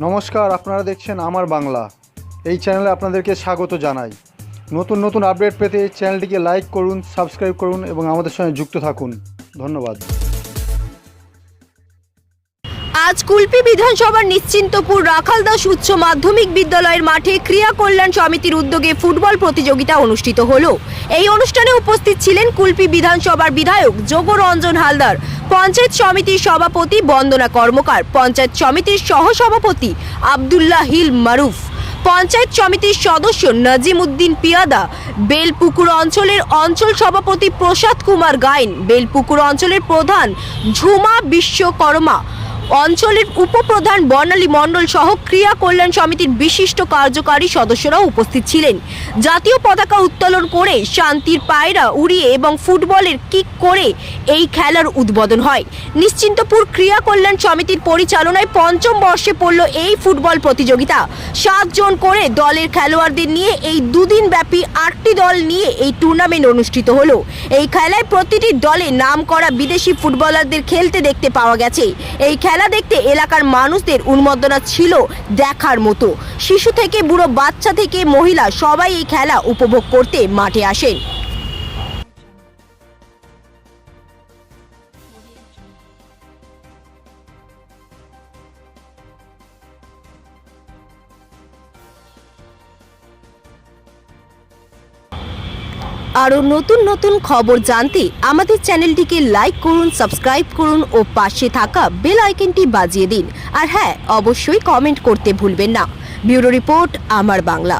নমস্কার, আপনারা দেখছেন আমার বাংলা। এই চ্যানেলে আপনাদেরকে স্বাগত জানাই। নতুন নতুন আপডেট পেতে চ্যানেলটিকে লাইক করুন, সাবস্ক্রাইব করুন এবং আমাদের সঙ্গে যুক্ত থাকুন। ধন্যবাদ। আজ কুলপি বিধানসভার নিশ্চিন্তপুর রাখালদাস উচ্চ মাধ্যমিক বিদ্যালয়ের মাঠে ক্রিয়া কল্যাণ সমিতির উদ্যোগে ফুটবল প্রতিযোগিতা অনুষ্ঠিত হলো। এই অনুষ্ঠানে উপস্থিত ছিলেন কুলপি বিধানসভার বিধায়ক যোগরঞ্জন হালদার, পঞ্চায়েত সমিতির সভাপতি বন্দনা কর্মকার, পঞ্চায়েত সমিতির সহসভাপতি আবদুল্লাহ হিল মারুফ, পঞ্চায়েত সমিতির সদস্য নাজিম উদ্দিন পিয়াদা, বেলপুকুর অঞ্চলের অঞ্চল সভাপতি প্রসাদ কুমার গাইন, বেলপুকুর অঞ্চলের প্রধান ঝুমা বিশ্বকর্মা অঞ্চলের উপপ্রধান বর্ণালী মণ্ডল সহ ক্রিয়া কল্যাণ সমিতির বিশিষ্ট কার্যকারী সদস্যরাও উপস্থিত ছিলেন। জাতীয় পতাকা উত্তোলন করে শান্তির পায়রা উড়িয়ে এবং ফুটবলের কিক করে এই খেলার উদ্বোধন হয়। নিশ্চিন্তপুর ক্রিয়া কল্যাণ সমিতির পরিচালনায় পঞ্চম বর্ষে পড়ল এই ফুটবল প্রতিযোগিতা। সাতজন করে দলের খেলোয়াড়দের নিয়ে এই দুদিন ব্যাপী আটটি দল নিয়ে এই টুর্নামেন্ট অনুষ্ঠিত হলো। এই খেলায় প্রতিটি দলে নাম করা বিদেশি ফুটবলারদের খেলতে দেখতে পাওয়া গেছে। এই খেলা দেখতে এলাকার মানুষদের উন্মাদনা ছিল দেখার মতো। শিশু থেকে বুড়ো বাচ্চা থেকে মহিলা সবাই এই খেলা উপভোগ করতে মাঠে আসেন। আরও নতুন নতুন খবর জানতে আমাদের চ্যানেলটিকে লাইক করুন, সাবস্ক্রাইব করুন ও পাশে থাকা বেল আইকনটি বাজিয়ে দিন। আর হ্যাঁ অবশ্যই কমেন্ট করতে ভুলবেন না। ব্যুরো রিপোর্ট, আমার বাংলা।